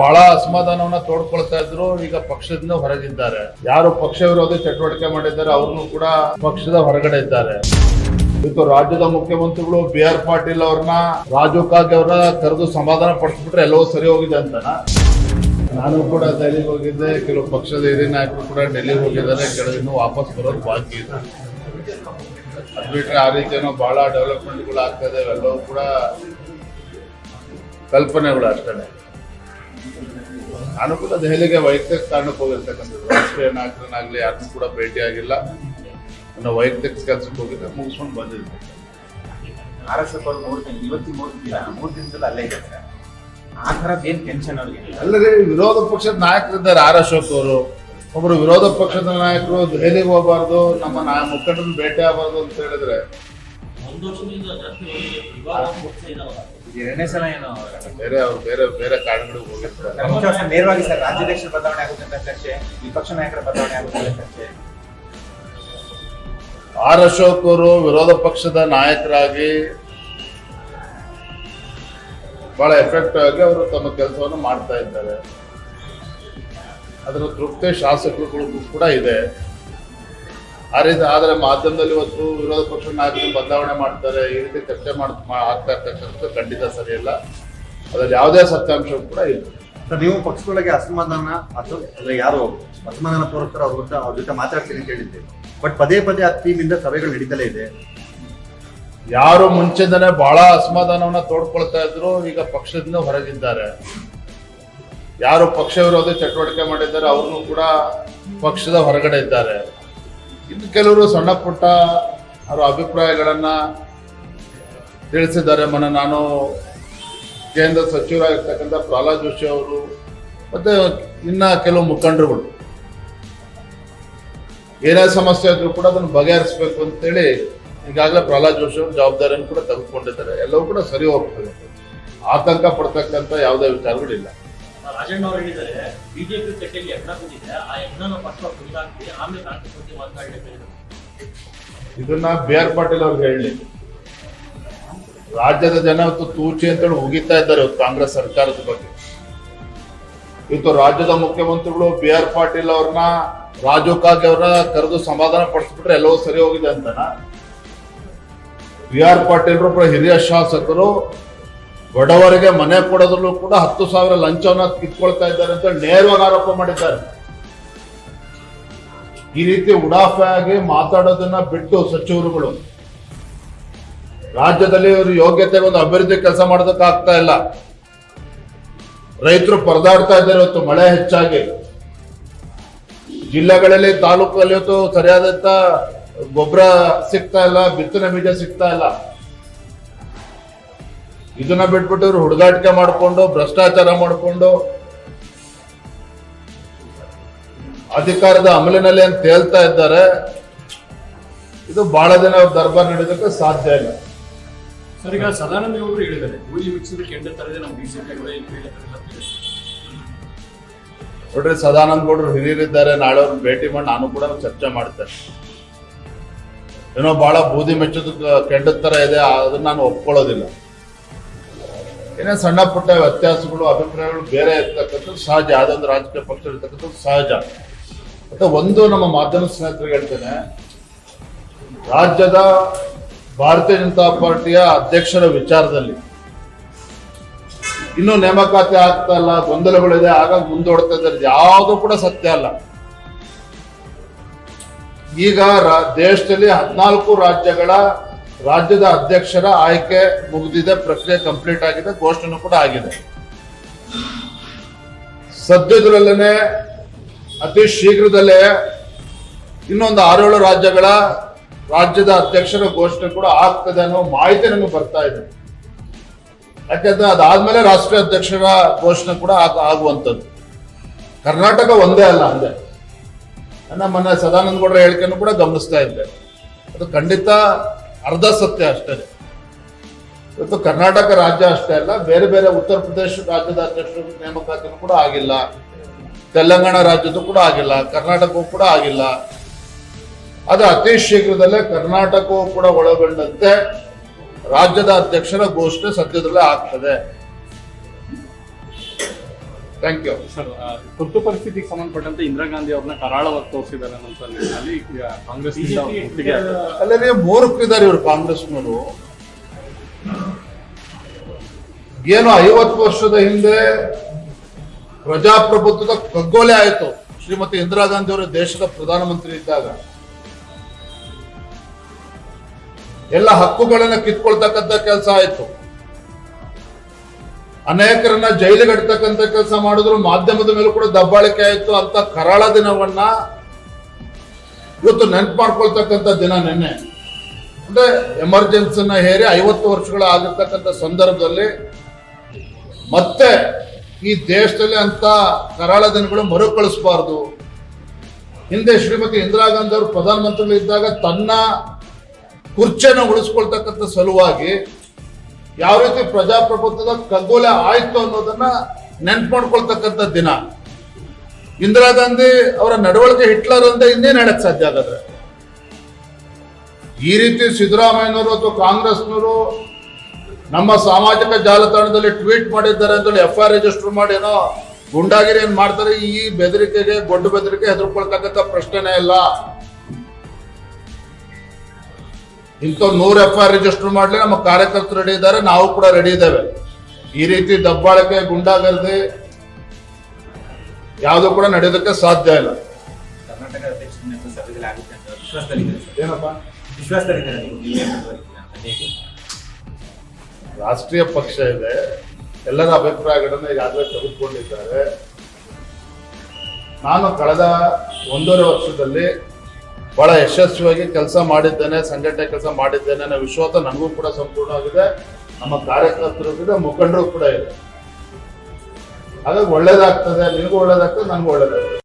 ಬಹಳ ಅಸಮಾಧಾನವನ್ನ ತೋಡ್ಕೊಳ್ತಾ ಇದ್ರು, ಈಗ ಪಕ್ಷದಿಂದ ಹೊರಗಿದ್ದಾರೆ. ಯಾರು ಪಕ್ಷ ವಿರೋಧಿ ಚಟುವಟಿಕೆ ಮಾಡಿದ್ದಾರೆ, ಅವ್ರನ್ನು ಕೂಡ ಪಕ್ಷದ ಹೊರಗಡೆ ಇದ್ದಾರೆ. ಇವತ್ತು ರಾಜ್ಯದ ಮುಖ್ಯಮಂತ್ರಿಗಳು ಬಿ ಆರ್ ಪಾಟೀಲ್ ಅವ್ರನ್ನ ರಾಜು ಕಾಗೆ ಅವ್ರ ಕರೆದು ಸಮಾಧಾನ ಪಡಿಸ್ಬಿಟ್ರೆ ಎಲ್ಲವೂ ಸರಿ ಹೋಗಿದೆ ಅಂತ ನಾನು ಕೂಡ ದೆಹಲಿಗೆ ಹೋಗಿದ್ದೆ, ಕೆಲವು ಪಕ್ಷದ ಹಿರಿಯ ನಾಯಕರು ಕೂಡ ಡೆಲ್ಲಿಗೆ ಹೋಗಿದ್ದಾರೆ, ಕೆಲವು ವಾಪಸ್ ಬರೋದು ಬಾಕಿ ಇದೆ. ಅದು ಬಿಟ್ರೆ ಆ ರೀತಿಯೂ ಬಹಳ ಡೆವಲಪ್ಮೆಂಟ್ಗಳು ಆಗ್ತಾ ಇದೆ ಎಲ್ಲವೂ ಕೂಡ ಕಲ್ಪನೆಗಳು ಅಷ್ಟೇ. ನಾನು ಕೂಡ ದೆಹಲಿಗೆ ವೈಯಕ್ತಿಕ ಕಾರಣಕ್ಕೆ ಹೋಗಿರ್ತಕ್ಕಂಥದ್ದು. ರಾಷ್ಟ್ರೀಯ ನಾಯಕರನ್ನಾಗಲಿ ಯಾರನ್ನೂ ಕೂಡ ಭೇಟಿ ಆಗಿಲ್ಲ. ನನ್ನ ವೈಯಕ್ತಿಕ ಕೆಲಸಕ್ಕೆ ಹೋಗಿದ್ದೆ ಮುಗಿಸ್ಕೊಂಡು ಬಂದಿದ್ದೆ. ಆರ್ ಎಸ್ ಎಫ್ ಅವ್ರು ಮೂರು ದಿನ ಇವತ್ತಿಗೆ ಮೂರು ದಿನ ಮೂರು ದಿನದಲ್ಲಿ ಅಲ್ಲೇ ಇದೆ ಸರ್ ಆ ಥರದ್ದು ಏನು ಟೆನ್ಷನ್ ಅವ್ರಿಗೆ ಅಲ್ಲದೆ ವಿರೋಧ ಪಕ್ಷದ ನಾಯಕರಿದ್ದಾರೆ ಆರ್ ಅಶೋಕ್ ಅವರು. ಒಬ್ಬರು ವಿರೋಧ ಪಕ್ಷದ ನಾಯಕರು ದೆಹಲಿಗೆ ಹೋಗಬಾರ್ದು ನಮ್ಮ ನಾ- ಮುಖಂಡರನ್ನು ಭೇಟಿ ಆಗಬಾರ್ದು ಅಂತ ಹೇಳಿದ್ರೆ. ಒಂದು ವರ್ಷದಿಂದ ಜಾಸ್ತಿ ವಿವಾದ ಎರಡನೇ ಸಲ ಏನು ಬೇರೆ ಅವ್ರು ಬೇರೆ ಬೇರೆ ಕಾರಣಗಳು ಹೋಗಿರ್ತಾರೆ. ಮುಖ್ಯವಾಗಿ ನೇರವಾಗಿ ಸರ್ ರಾಜ್ಯಾಧ್ಯಕ್ಷರ ಬದಲಾವಣೆ ಆಗುತ್ತೆ ಅಂತ ಚರ್ಚೆ ವಿಪಕ್ಷ ನಾಯಕರ ಬದಲಾವಣೆ ಆಗುತ್ತೆ ಅಂತ ಚರ್ಚೆ ಆರ್ ಅಶೋಕ್ ಅವರು ವಿರೋಧ ಪಕ್ಷದ ನಾಯಕರಾಗಿ ಬಹಳ ಎಫೆಕ್ಟಿವ್ ಆಗಿ ಅವರು ತಮ್ಮ ಕೆಲಸವನ್ನು ಮಾಡ್ತಾ ಇದ್ದಾರೆ. ಅದರ ತೃಪ್ತಿ ಶಾಸಕರುಗಳಿಗೂ ಕೂಡ ಇದೆ. ಆ ರೀತಿ ಆದರೆ ಮಾಧ್ಯಮದಲ್ಲಿ ಇವತ್ತು ವಿರೋಧ ಪಕ್ಷ ನಾಯಕರು ಬದಲಾವಣೆ ಮಾಡ್ತಾರೆ ಈ ರೀತಿ ಚರ್ಚೆ ಆಗ್ತಾ ಇರ್ತಕ್ಕಂಥದ್ದು ಖಂಡಿತ ಸರಿಯಲ್ಲ ಅದರಲ್ಲಿ ಯಾವುದೇ ಸತ್ಯಾಂಶ ಕೂಡ ಇಲ್ಲ. ಸರ್ ನೀವು ಪಕ್ಷದೊಳಗೆ ಅಸಮಾಧಾನ ಅಥವಾ ಅಂದ್ರೆ ಯಾರು ಅಸಮಾಧಾನ ತೋರಿಸ್ತಾರೋ ಅವ್ರ ಜೊತೆ ಅವ್ರ ಜೊತೆ ಮಾತಾಡ್ತೀನಿ ಅಂತ ಹೇಳಿದ್ದೆ ಬಟ್ ಪದೇ ಪದೇ ಆ ಟೀಮಿಂದ ಸಭೆಗಳು ನಡೀತಲೇ ಇದೆ. ಯಾರು ಮುಂಚೆಯಿಂದನೇ ಬಹಳ ಅಸಮಾಧಾನವನ್ನ ತೋಡ್ಕೊಳ್ತಾ ಇದ್ರು ಈಗ ಪಕ್ಷದಿಂದ ಹೊರಗಿದ್ದಾರೆ. ಯಾರು ಪಕ್ಷ ವಿರೋಧ ಚಟುವಟಿಕೆ ಮಾಡಿದ್ದಾರೆ ಅವ್ರನ್ನು ಕೂಡ ಪಕ್ಷದ ಹೊರಗಡೆ ಇದ್ದಾರೆ. ಇನ್ನು ಕೆಲವರು ಸಣ್ಣ ಪುಟ್ಟ ಅವರ ಅಭಿಪ್ರಾಯಗಳನ್ನ ತಿಳಿಸಿದ್ದಾರೆ. ಮೊನ್ನೆ ನಾನು ಕೇಂದ್ರ ಸಚಿವರಾಗಿರ್ತಕ್ಕಂಥ ಪ್ರಹ್ಲಾದ್ ಜೋಶಿ ಅವರು ಮತ್ತೆ ಇನ್ನ ಕೆಲವು ಮುಖಂಡರುಗಳು. ಏನೇ ಸಮಸ್ಯೆ ಆದ್ರೂ ಕೂಡ ಅದನ್ನು ಬಗೆಹರಿಸಬೇಕು ಅಂತೇಳಿ ಈಗಾಗಲೇ ಪ್ರಹ್ಲಾದ್ ಜೋಶಿ ಅವರು ಜವಾಬ್ದಾರಿಯನ್ನು ಕೂಡ ತೆಗೆದುಕೊಂಡಿದ್ದಾರೆ. ಎಲ್ಲವೂ ಕೂಡ ಸರಿ ಹೋಗ್ತದೆ ಆತಂಕ ಪಡ್ತಕ್ಕಂಥ ಯಾವುದೇ ವಿಚಾರಗಳಿಲ್ಲ. ರಾಜಣ್ಣ ಅವರು ಹೇಳಿದ್ದಾರೆ ಬಿಜೆಪಿ ಕಟ್ಟೆಯಲ್ಲಿ ಯಜ್ಞ ಬಂದಿದೆ ಆ ಯಜ್ಞನ ಪಕ್ಷ ಕುರಿತಾಗ್ತಿ ಆಮೇಲೆ ಕಾಂಗ್ರೆಸ್ ಬಗ್ಗೆ ಇದನ್ನ ಬಿ ಆರ್ ಪಾಟೀಲ್ ಅವ್ರಿಗೆ ಹೇಳಿ. ರಾಜ್ಯದ ಜನ ಇವತ್ತು ತೂಚಿ ಅಂತೇಳಿ ಉಗಿತಾ ಇದ್ದಾರೆ ಇವತ್ತು ಕಾಂಗ್ರೆಸ್ ಸರ್ಕಾರದ ಬಗ್ಗೆ. ಇವತ್ತು ರಾಜ್ಯದ ಮುಖ್ಯಮಂತ್ರಿಗಳು ಬಿ ಆರ್ ಪಾಟೀಲ್ ಅವ್ರನ್ನ ರಾಜು ಕಾಗೆ ಅವ್ರನ್ನ ಕರೆದು ಸಮಾಧಾನ ಪಡಿಸ್ಬಿಟ್ರೆ ಎಲ್ಲವೂ ಸರಿ ಹೋಗಿದೆ ಅಂತನಾ. ಬಿ ಆರ್ ಪಾಟೀಲ್ ಹಿರಿಯ ಶಾಸಕರು ಬಡವರಿಗೆ ಮನೆ ಕೊಡೋದ್ರಲ್ಲೂ ಕೂಡ ಹತ್ತು ಸಾವಿರ ಲಂಚವನ್ನ ಕಿತ್ಕೊಳ್ತಾ ಇದ್ದಾರೆ ಅಂತ ನೇರವಾಗಿ ಆರೋಪ ಮಾಡಿದ್ದಾರೆ. ಈ ರೀತಿ ಉಡಾಫೆ ಆಗಿ ಮಾತಾಡೋದನ್ನ ಬಿಟ್ಟು ಸಚಿವರುಗಳು, ರಾಜ್ಯದಲ್ಲಿ ಇವರು ಯೋಗ್ಯತೆ ಒಂದು ಅಭಿವೃದ್ಧಿ ಕೆಲಸ ಮಾಡೋದಕ್ಕಾಗ್ತಾ ಇಲ್ಲ. ರೈತರು ಪರದಾಡ್ತಾ ಇದ್ದಾರೆ ಇವತ್ತು, ಮಳೆ ಹೆಚ್ಚಾಗಿ. ಜಿಲ್ಲೆಗಳಲ್ಲಿ, ತಾಲೂಕಲ್ಲಿ ಇವತ್ತು ಸರಿಯಾದಂತ ಗೊಬ್ಬರ ಸಿಗ್ತಾ ಇಲ್ಲ, ಬಿತ್ತನೆ ಬೀಜ ಸಿಗ್ತಾ ಇಲ್ಲ. ಇದನ್ನ ಬಿಟ್ಬಿಟ್ಟು ಇವ್ರು ಹುಡುಗಾಟಿಕೆ ಮಾಡಿಕೊಂಡು ಭ್ರಷ್ಟಾಚಾರ ಮಾಡಿಕೊಂಡು ಅಧಿಕಾರದ ಅಮಲಿನಲ್ಲಿ ಅಂತ ಹೇಳ್ತಾ ಇದ್ದಾರೆ. ಇದು ಬಹಳ ದಿನ ದರ್ಬಾರ್ ನಡೆಯೋದಕ್ಕೆ ಸಾಧ್ಯ ಇಲ್ಲ. ಸರ್ ಈಗ ಸದಾನಂದ ಗೌಡರು ಹೇಳಿದ್ದಾರೆ ತರದೆ ನಮ್ಮ ಬಿಜೆಪಿ. ನೋಡ್ರಿ ಸದಾನಂದ ಗೌಡರು ಹಿರಿಯರಿದ್ದಾರೆ ನಾಳೆ ಅವ್ರನ್ನ ಭೇಟಿ ಮಾಡಿ ನಾನು ಕೂಡ ಚರ್ಚೆ ಮಾಡ್ತೇನೆ. ಏನೋ ಬಹಳ ಬೂದಿ ಮೆಚ್ಚದ ಕೆಂಡದ ತರ ಇದೆ ಅದನ್ನ ನಾನು ಒಪ್ಕೊಳ್ಳೋದಿಲ್ಲ. ಏನೇ ಸಣ್ಣ ಪುಟ್ಟ ವ್ಯತ್ಯಾಸಗಳು, ಅಭಿಪ್ರಾಯಗಳು ಬೇರೆ ಇರ್ತಕ್ಕಂಥದ್ದು ಸಹಜ. ಯಾವ್ದೊಂದು ರಾಜಕೀಯ ಪಕ್ಷ ಇರ್ತಕ್ಕಂಥದ್ದು ಸಹಜ. ಮತ್ತೆ ಒಂದು ನಮ್ಮ ಮಾಧ್ಯಮ ಸ್ನೇಹಿತರಿಗೆ ಹೇಳ್ತೇನೆ, ರಾಜ್ಯದ ಭಾರತೀಯ ಜನತಾ ಪಾರ್ಟಿಯ ಅಧ್ಯಕ್ಷರ ವಿಚಾರದಲ್ಲಿ ಇನ್ನೂ ನೇಮಕಾತಿ ಆಗ್ತಾ ಇಲ್ಲ, ಗೊಂದಲಗಳಿದೆ ಆಗ ಮುಂದೋಡ್ತಾ ಇದ್ದಾರೆ. ಯಾವುದು ಕೂಡ ಸತ್ಯ ಅಲ್ಲ. ಈಗ ದೇಶದಲ್ಲಿ ಹದಿನಾಲ್ಕು ರಾಜ್ಯಗಳ ರಾಜ್ಯದ ಅಧ್ಯಕ್ಷರ ಆಯ್ಕೆ ಮುಗಿದಿದೆ, ಪ್ರಕ್ರಿಯೆ ಕಂಪ್ಲೀಟ್ ಆಗಿದೆ ಘೋಷಣೆ ಕೂಡ ಆಗಿದೆ. ಸದ್ಯದರಲ್ಲೇ ಅತಿ ಶೀಘ್ರದಲ್ಲೇ ಇನ್ನೊಂದು ಆರೇಳು ರಾಜ್ಯಗಳ ರಾಜ್ಯದ ಅಧ್ಯಕ್ಷರ ಘೋಷಣೆ ಕೂಡ ಆಗ್ತದೆ ಅನ್ನೋ ಮಾಹಿತಿ ನಮಗೆ ಬರ್ತಾ ಇದೆ. ಯಾಕಂದ್ರೆ ಅದಾದ್ಮೇಲೆ ರಾಷ್ಟ್ರೀಯ ಅಧ್ಯಕ್ಷರ ಘೋಷಣೆ ಕೂಡ ಆಗ- ಆಗುವಂಥದ್ದು. ಕರ್ನಾಟಕ ಒಂದೇ ಅಲ್ಲ ಅಂದೆ ಮೊನ್ನೆ ಸದಾನಂದ ಗೌಡರ ಹೇಳಿಕೆಯನ್ನು ಕೂಡ ಗಮನಿಸ್ತಾ ಇದ್ದೆ. ಅದು ಖಂಡಿತ ಅರ್ಧ ಸತ್ಯ ಅಷ್ಟೇ. ಇವತ್ತು ಕರ್ನಾಟಕ ರಾಜ್ಯ ಅಷ್ಟೇ ಅಲ್ಲ, ಬೇರೆ ಬೇರೆ ಉತ್ತರ ಪ್ರದೇಶ ರಾಜ್ಯದ ಅಧ್ಯಕ್ಷರ ನೇಮಕಾತಿನೂ ಕೂಡ ಆಗಿಲ್ಲ. ತೆಲಂಗಾಣ ರಾಜ್ಯದ್ದು ಕೂಡ ಆಗಿಲ್ಲ, ಕರ್ನಾಟಕವೂ ಕೂಡ ಆಗಿಲ್ಲ. ಅದು ಅತಿ ಶೀಘ್ರದಲ್ಲೇ ಕರ್ನಾಟಕವೂ ಕೂಡ ಒಳಗೊಂಡಂತೆ ರಾಜ್ಯದ ಅಧ್ಯಕ್ಷರ ಘೋಷಣೆ ಸದ್ಯದಲ್ಲೇ ಆಗ್ತದೆ. ಥ್ಯಾಂಕ್ ಯು ಸರ್ ತುರ್ತು ಪರಿಸ್ಥಿತಿಗೆ ಸಂಬಂಧಪಟ್ಟಂತೆ ಇಂದಿರಾ ಗಾಂಧಿ ಅವ್ರನ್ನ ಕರಾಳವಾಗಿ ತೋರಿಸಿದ್ದಾರೆ ಅಲ್ಲಿ ಕಾಂಗ್ರೆಸ್. ಅಲ್ಲದೆ ಮೂರ್ಖರಿದ್ದಾರೆ ಇವರು ಕಾಂಗ್ರೆಸ್ನವರು. ಏನು ಐವತ್ತು ವರ್ಷದ ಹಿಂದೆ ಪ್ರಜಾಪ್ರಭುತ್ವದ ಕಗ್ಗೋಲೆ ಆಯಿತು. ಶ್ರೀಮತಿ ಇಂದಿರಾ ಗಾಂಧಿ ಅವರು ದೇಶದ ಪ್ರಧಾನಮಂತ್ರಿ ಇದ್ದಾಗ. ಎಲ್ಲ ಹಕ್ಕುಗಳನ್ನ ಕಿತ್ಕೊಳ್ತಕ್ಕಂಥ ಕೆಲಸ ಆಯ್ತು. ಅನೇಕರನ್ನ ಜೈಲಿಗೆ ಇಡ್ತಕ್ಕಂಥ ಕೆಲಸ ಮಾಡಿದ್ರು, ಮಾಧ್ಯಮದ ಮೇಲೂ ಕೂಡ ದಬ್ಬಾಳಿಕೆ ಆಯಿತು. ಅಂತ ಕರಾಳ ದಿನವನ್ನ ಇವತ್ತು ನೆನ್ಪು ಮಾಡ್ಕೊಳ್ತಕ್ಕಂಥ ದಿನ ನಿನ್ನೆ. ಅಂದ್ರೆ ಎಮರ್ಜೆನ್ಸಿನ ಹೇರಿ ಐವತ್ತು ವರ್ಷಗಳ ಆಗಿರ್ತಕ್ಕಂಥ ಸಂದರ್ಭದಲ್ಲಿ ಮತ್ತೆ ಈ ದೇಶದಲ್ಲಿ ಅಂತ ಕರಾಳ ದಿನಗಳು ಮರುಕಳಿಸಬಾರ್ದು. ಹಿಂದೆ ಶ್ರೀಮತಿ ಇಂದಿರಾ ಗಾಂಧಿ ಅವರು ಪ್ರಧಾನಮಂತ್ರಿಗಳಿದ್ದಾಗ ತನ್ನ ಕುರ್ಚಿಯನ್ನು ಉಳಿಸ್ಕೊಳ್ತಕ್ಕಂಥ ಸಲುವಾಗಿ ಯಾವ ರೀತಿ ಪ್ರಜಾಪ್ರಭುತ್ವದ ಕಗ್ಗೋಲೆ ಆಯಿತು ಅನ್ನೋದನ್ನ ನೆನ್ಪು ಮಾಡ್ಕೊಳ್ತಕ್ಕಂಥ ದಿನ. ಇಂದಿರಾ ಗಾಂಧಿ ಅವರ ನಡವಳಿಕೆ ಹಿಟ್ಲರ್ ಅಂತ ಇನ್ನೇನು ಹೇಳಕ್ ಸಾಧ್ಯ ಆಗದ್ರೆ ಈ ರೀತಿ ಸಿದ್ದರಾಮಯ್ಯನವರು ಅಥವಾ ಕಾಂಗ್ರೆಸ್ನವರು ನಮ್ಮ ಸಾಮಾಜಿಕ ಜಾಲತಾಣದಲ್ಲಿ ಟ್ವೀಟ್ ಮಾಡಿದ್ದಾರೆ ಅಂತೇಳಿ ಎಫ್ ಐ ರಿಜಿಸ್ಟರ್ ಮಾಡಿ ಏನೋ ಗುಂಡಾಗಿರಿ ಏನ್ ಮಾಡ್ತಾರೆ, ಈ ಬೆದರಿಕೆಗೆ, ಗೊಡ್ಡು ಬೆದರಿಕೆ ಹೆದರ್ಕೊಳ್ತಕ್ಕಂಥ ಪ್ರಶ್ನೆನೇ ಇಲ್ಲ. ಇಂಥ ನೂರು ಎಫ್ ಐ ಆರ್ ರಿಜಿಸ್ಟರ್ ಮಾಡಲಿ ನಮ್ಮ ಕಾರ್ಯಕರ್ತರು ರೆಡಿ ಇದ್ದಾರೆ ನಾವು ಕೂಡ ರೆಡಿ ಇದ್ದೇವೆ. ಈ ರೀತಿ ದಬ್ಬಾಳಿಕೆ ಗುಂಡಾಗರ್ದಿ ಯಾವುದು ಕೂಡ ನಡೆಯೋದಕ್ಕೆ ಸಾಧ್ಯ ಇಲ್ಲ. ರಾಷ್ಟ್ರೀಯ ಪಕ್ಷ ಇದೆ. ಎಲ್ಲರ ಅಭಿಪ್ರಾಯಗಳನ್ನ ಈಗಾಗಲೇ ತೆಗೆದುಕೊಂಡಿದ್ದಾರೆ. ನಾನು ಕಳೆದ ಒಂದೂವರೆ ವರ್ಷದಲ್ಲಿ ಬಹಳ ಯಶಸ್ವಿಯಾಗಿ ಕೆಲಸ ಮಾಡಿದ್ದೇನೆ, ಸಂಘಟನೆ ಕೆಲಸ ಮಾಡಿದ್ದೇನೆ ಅನ್ನೋ ವಿಶ್ವಾಸ ನನಗೂ ಕೂಡ ಸಂಪೂರ್ಣವಾಗಿದೆ ನಮ್ಮ ಕಾರ್ಯಕರ್ತರು ಇದೆ ಮುಖಂಡರು ಕೂಡ ಇದೆ. ಹಾಗಾಗಿ ಒಳ್ಳೇದಾಗ್ತದೆ, ನಿನಗೂ ಒಳ್ಳೇದಾಗ್ತದೆ, ನನಗೂ ಒಳ್ಳೇದಾಗ್ತದೆ.